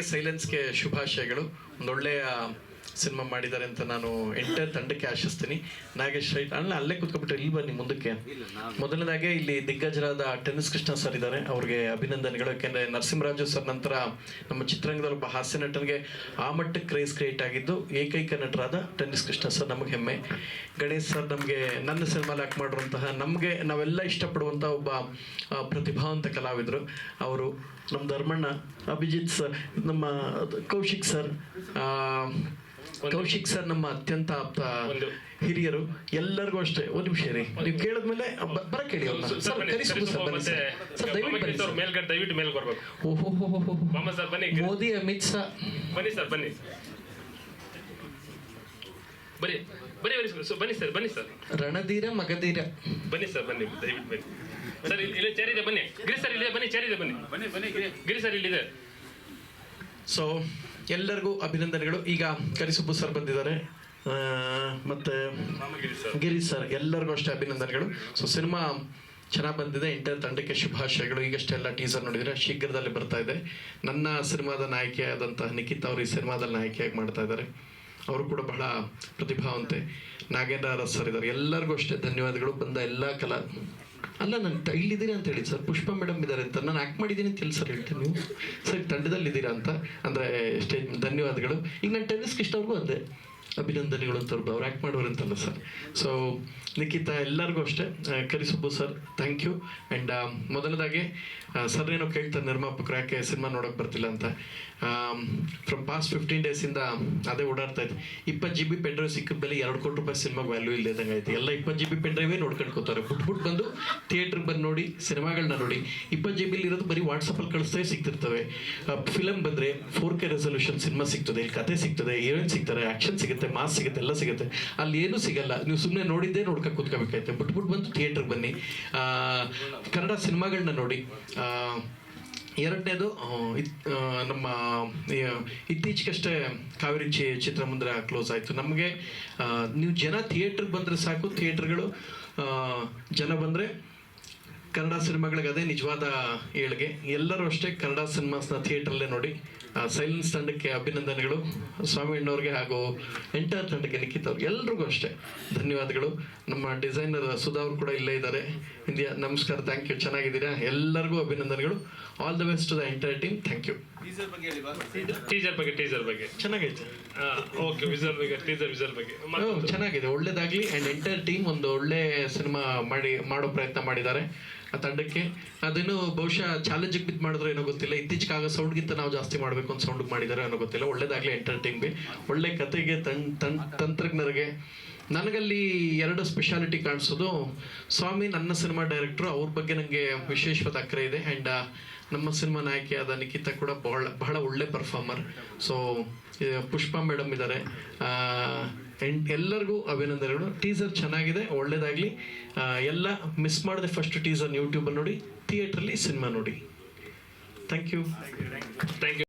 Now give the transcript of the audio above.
ಸೈಲೆನ್ಸ್ಗೆ ಶುಭಾಶಯಗಳು. ಒಂದೊಳ್ಳೆಯ ಸಿನಿಮಾ ಮಾಡಿದ್ದಾರೆ ಅಂತ ನಾನು ಎಂಟರ್ ತಂಡಕ್ಕೆ ಆಶಿಸ್ತೀನಿ. ನಾಗೇಶ್ ರೈಟ್ ಅಲ್ಲ ಅಲ್ಲೇ ಕೂತ್ಕೊಬಿಟ್ರೆ ಇಲ್ಲಿ ಬನ್ನಿ ಮುಂದಕ್ಕೆ. ಮೊದಲನೇದಾಗೆ ಇಲ್ಲಿ ದಿಗ್ಗಜರಾದ ಟೆನ್ನಿಸ್ ಕೃಷ್ಣ ಸರ್ ಇದ್ದಾರೆ. ಅವ್ರಿಗೆ ಅಭಿನಂದನೆಗಳು. ಯಾಕೆಂದ್ರೆ ನರಸಿಂಹರಾಜು ಸರ್ ನಂತರ ನಮ್ಮ ಚಿತ್ರರಂಗದಲ್ಲಿ ಒಬ್ಬ ಹಾಸ್ಯ ನಟನಿಗೆ ಆ ಮಟ್ಟಕ್ಕೆ ಕ್ರೇಜ್ ಕ್ರಿಯೇಟ್ ಆಗಿದ್ದು ಏಕೈಕ ನಟರಾದ ಟೆನ್ನಿಸ್ ಕೃಷ್ಣ ಸರ್ ನಮಗೆ ಹೆಮ್ಮೆ. ಗಣೇಶ್ ಸರ್ ನಮಗೆ ನನ್ನ ಸಿನಿಮಾ ಲಾಕ್ ಮಾಡಿರುವಂತಹ ನಮಗೆ ನಾವೆಲ್ಲ ಇಷ್ಟಪಡುವಂಥ ಒಬ್ಬ ಪ್ರತಿಭಾವಂತ ಕಲಾವಿದರು. ಅವರು ನಮ್ಮ ಧರ್ಮಣ್ಣ ಅಭಿಜಿತ್ ಸರ್ ನಮ್ಮ ಕೌಶಿಕ್ ಸರ್ ಕೌಶಿಕ್ ಸರ್ ನಮ್ಮ ಅತ್ಯಂತ ಆಪ್ತ ಒಂದು- ಹಿರಿಯರು ಎಲ್ಲರಿಗೂ ಅಷ್ಟೇ. ಒಂದು ನಿಮಿಷ ರೀ ನೀವು ಕೇಳಿದ್ಮೇಲೆ ಬರ ಕೇಳಿ ದಯವಿಟ್ಟು ಮೇಲ್ ಬರ್ಬೇಕು. ಓಹೋ ಮೋದಿ ಅಮಿತ್ ಶಾ. ಬನ್ನಿ ಸರ್ ಬನ್ನಿ. ಬರೀ ಬನ್ನಿ ಬನ್ನಿ ಸರ್ ಬನ್ನಿ ಸರ್ ಬನ್ನಿ ಸರ್. ರಣಧೀರ ಮಗಧೀರ. ಬನ್ನಿ ಸರ್ ಬನ್ನಿ ದಯವಿಟ್ಟು ಬನ್ನಿ. ಸರ್ ಇಲ್ಲಿ ಇಲ್ಲಿ ಚೇರ್ ಇದೆ ಬನ್ನಿ. ಗಿರಿ ಸರ್ ಇಲ್ಲಿದೆ ಬನ್ನಿ ಚೇರಿದೆ ಇದೆ ಬನ್ನಿ. ಬನ್ನಿ ಬನ್ನಿ ಗಿರಿ. ಸರ್ ಇಲ್ಲಿದೆ. ಸೊ ಎಲ್ಲರಿಗೂ ಅಭಿನಂದನೆಗಳು. ಈಗ ಕರಿಸುಬ್ಬು ಸರ್ ಬಂದಿದ್ದಾರೆ. ಮತ್ತೆ ಗಿರೀಶ್ ಗಿರಿ ಸರ್ ಎಲ್ಲರಿಗೂ ಅಷ್ಟೇ ಅಭಿನಂದನೆಗಳು. ಸೊ ಸಿನಿಮಾ ಚೆನ್ನಾಗಿ ಬಂದಿದೆ. ಇಂಟರ್ ತಂಡಕ್ಕೆ ಶುಭಾಶಯಗಳು. ಈಗಷ್ಟೆಲ್ಲ ಟೀಸರ್ ನೋಡಿದರೆ ಶೀಘ್ರದಲ್ಲಿ ಬರ್ತಾ ಇದೆ. ನನ್ನ ಸಿನಿಮಾದ ನಾಯಕಿಯಾದಂತಹ ನಿಖಿತ್ ಅವರು ಈ ಸಿನಿಮಾದಲ್ಲಿ ನಾಯಕಿಯಾಗಿ ಮಾಡ್ತಾ ಇದ್ದಾರೆ. ಅವರು ಕೂಡ ಬಹಳ ಪ್ರತಿಭಾವಂತೆ ನಾಗೇಂದ್ರ ಅರಸ್ ಸರ್ ಇದ್ದಾರೆ. ಎಲ್ಲರಿಗೂ ಅಷ್ಟೇ ಧನ್ಯವಾದಗಳು. ಬಂದ ಎಲ್ಲ ಕಲಾ ಅಲ್ಲ, ನಾನು ಇಲ್ಲಿದ್ದೀರಿ ಅಂತ ಹೇಳಿ ಸರ್, ಪುಷ್ಪ ಮೇಡಮ್ ಇದ್ದಾರೆ ಅಂತ. ನಾನು ಆ್ಯಕ್ಟ್ ಮಾಡಿದ್ದೀನಿ ಅಂತ ಹೇಳಿ ಸರ್, ಹೇಳ್ತೀನಿ ನೀವು. ಸರ್ ತಂಡದಲ್ಲಿದ್ದೀರಾ ಅಂತ. ಅಂದರೆ, ಸ್ಟೇಜ್ ಧನ್ಯವಾದಗಳು. ಈಗ ನಾನು ಟೆನ್ನಿಸ್ಗೆ ಕೃಷ್ಣವ್ರಿಗೂ ಅಂದೆ ಅಭಿನಂದನೆಗಳು ಅಂತ ಅವ್ರು ಆ್ಯಕ್ಟ್ ಮಾಡೋರು ಅಂತಲ್ಲ ಸರ್ ಸೊ ನಿಖಿತಾ ಎಲ್ಲರಿಗೂ ಅಷ್ಟೇ ಕರಿಸಬ್ಬು ಸರ್ ಥ್ಯಾಂಕ್ ಯು ಆ್ಯಂಡ್ ಮೊದಲದಾಗಿ ಸರ್ ಏನೋ ಕೇಳ್ತಾರೆ ನಿರ್ಮಾಪಕರು, ಯಾಕೆ ಸಿನಿಮಾ ನೋಡೋಕೆ ಬರ್ತಿಲ್ಲ ಅಂತ. ಫ್ರಮ್ ಪಾಸ್ಟ್ ಫಿಫ್ಟೀನ್ ಡೇಸಿಂದ ಅದೇ ಓಡಾಡ್ತಾ ಇದೆ. ಇಪ್ಪತ್ತು ಜಿ ಬಿ ಪೆನ್ ಡ್ರೈವ್ ಸಿಕ್ಕಿದ ಮೇಲೆ ಎರಡು ಕೋಟಿ ರೂಪಾಯಿ ಸಿನಿಮಾಗೆ ವ್ಯಾಲ್ಯೂ ಇಲ್ಲದಂಗೆ ಆಯ್ತು. ಎಲ್ಲ ಇಪ್ಪತ್ತು ಜಿ ಬಿ ಪೆನ್ ಡ್ರೈವೇ ನೋಡ್ಕೊಂಡ್ಕೋತಾರೆ ಬಿಟ್ಟು ಬಿಟ್ಬಿಟ್ಟು ಬಂದು ಥಿಯೇಟ್ರಿಗೆ ಬಂದು ನೋಡಿ ಸಿನಿಮಾಗಳನ್ನ ನೋಡಿ, ಇಪ್ಪತ್ತು ಜಿ ಬಿಲಿ ಇರೋದು ಬರೀ ವಾಟ್ಸಪ್ಪಲ್ಲಿ ಕಳಿಸ್ತೇ ಸಿಗ್ತಿರ್ತವೆ. ಫಿಲಮ್ ಬಂದರೆ ಫೋರ್ ಕೆ ರೆಸೊಲ್ಯೂಷನ್ ಸಿನಿಮಾ ಸಿಗ್ತದೆ ಇಲ್ಲಿ ಕತೆ ಸಿಗ್ತದೆ ಹೀರೋಯಿನ್ ಸಿಗ್ತಾರೆ ಆ್ಯಕ್ಷನ್ ಸಿಗುತ್ತೆ. ಮಾಸ್ ಸಿಗುತ್ತೆ, ಎಲ್ಲ ಸಿಗುತ್ತೆ. ಅಲ್ಲಿ ಏನೂ ಸಿಗಲ್ಲ. ನೀವು ಸುಮ್ಮನೆ ನೋಡಿದ್ದೇ ನೋಡ್ಕೊಂಡು ಕೂತ್ಕೋಬೇಕಾಯ್ತು. ಬಿಟ್ಬಿಟ್ಟು ಬಂದು ಥಿಯೇಟ್ರಿಗೆ ಬನ್ನಿ. ಕನ್ನಡ ಸಿನಿಮಾಗಳನ್ನ ನೋಡಿ. ಎರಡನೇದು ನಮ್ಮ ಇತ್ತೀಚೆಗಷ್ಟೇ ಕಾವೇರಿ ಚಿ ಚಿತ್ರಮಂದಿರ ಕ್ಲೋಸ್ ಆಯಿತು. ನಮಗೆ ನೀವು ಜನ ಥಿಯೇಟ್ರಿಗೆ ಬಂದರೆ ಸಾಕು. ಥಿಯೇಟ್ರ್ಗಳು ಜನ ಬಂದರೆ ಕನ್ನಡ ಸಿನಿಮಾಗಳಿಗೆ ಅದೇ ನಿಜವಾದ ಏಳಿಗೆ. ಎಲ್ಲರೂ ಅಷ್ಟೇ ಕನ್ನಡ ಸಿನಿಮಾಸ್ನ ಥಿಯೇಟ್ರಲ್ಲೇ ನೋಡಿ ಸೈಲೆನ್ಸ್ ತಂಡಕ್ಕೆ ಅಭಿನಂದನೆಗಳು. ಸ್ವಾಮಿ ಅಣ್ಣವ್ರಿಗೆ ಹಾಗೂ ಎಂಟರ್ ತಂಡಕ್ಕೆ ನಿಖಿತ್ ಅವ್ರಿಗೆ ಎಲ್ರಿಗೂ ಅಷ್ಟೇ ಧನ್ಯವಾದಗಳು. ನಮ್ಮ ಡಿಸೈನರ್ ಸುಧಾ ಅವರು ಕೂಡ ಇಲ್ಲೇ ಇದ್ದಾರೆ. ಇಂಡಿಯಾ ನಮಸ್ಕಾರ ಥ್ಯಾಂಕ್ ಯು ಚೆನ್ನಾಗಿದ್ದೀರಾ? ಎಲ್ಲರಿಗೂ ಅಭಿನಂದನೆಗಳು. All the best to the entire team thank you teaser ಬಗ್ಗೆ ಟೀಸರ್ ಬಗ್ಗೆ ಚೆನ್ನಾಗೈತೆ. ಓಕೆ ವಿಸರ್ ಬಗ್ಗೆ ಟೀಸರ್ ವಿಸರ್ ಬಗ್ಗೆ. ಚೆನ್ನಾಗಿದೆ. ಒಳ್ಳೇದಾಗ್ಲಿ. ಅಂಡ್ ಎಂಟೈರ್ ಟೀಮ್ ಒಂದು ಒಳ್ಳೆ ಸಿನಿಮಾ ಮಾಡಿ ಮಾಡೋ ಪ್ರಯತ್ನ ಮಾಡಿದ್ದಾರೆ. ಆ ತಂಡಕ್ಕೆ. ಅದೇನು ಬಹುಶಃ ಚಾಲೆಂಜಿಗೆ ಬಿದ್ದು ಮಾಡಿದ್ರೆ ಏನೋ ಗೊತ್ತಿಲ್ಲ. ಇತ್ತೀಚೆಗೆ ಆಗ ಸೌಂಡ್ಗಿಂತ ನಾವು ಜಾಸ್ತಿ ಮಾಡಬೇಕು ಅಂತ ಸೌಂಡ್ ಮಾಡಿದ್ದಾರೆ ಅನ್ನೋ ಗೊತ್ತಿಲ್ಲ. ಒಳ್ಳೇದಾಗಲಿ ಎಂಟರ್ಟೈನ್ಗೆ ಒಳ್ಳೆ ಕತೆಗೆ ತನ್ ತನ್, ತಂತ್ರಜ್ಞರಿಗೆ. ನನಗಲ್ಲಿ ಎರಡು ಸ್ಪೆಷಾಲಿಟಿ ಕಾಣಿಸೋದು. ಸ್ವಾಮಿ ನನ್ನ ಸಿನಿಮಾ ಡೈರೆಕ್ಟ್ರು ಅವ್ರ ಬಗ್ಗೆ ನನಗೆ ವಿಶೇಷವಾದ ಅಕ್ಕರೆ ಇದೆ. ಆ್ಯಂಡ್ ನಮ್ಮ ಸಿನಿಮಾ ನಾಯಕಿಯಾದ ನಿಖಿತಾ ಕೂಡ ಬಹಳ ಬಹಳ ಒಳ್ಳೆ ಪರ್ಫಾರ್ಮರ್ ಸೊ ಪುಷ್ಪಾ ಮೇಡಮ್ ಇದ್ದಾರೆ. ಎಲ್ಲರಿಗೂ ಅಭಿನಂದನೆಗಳು. ಟೀಸರ್ ಚೆನ್ನಾಗಿದೆ ಒಳ್ಳೇದಾಗಲಿ. ಎಲ್ಲ ಮಿಸ್ ಮಾಡಿದೆ ಫಸ್ಟ್ ಟೀಸರ್ ಯೂಟ್ಯೂಬಲ್ಲಿ ನೋಡಿ ಥಿಯೇಟ್ರಲ್ಲಿ ಸಿನಿಮಾ ನೋಡಿ. Thank you thank you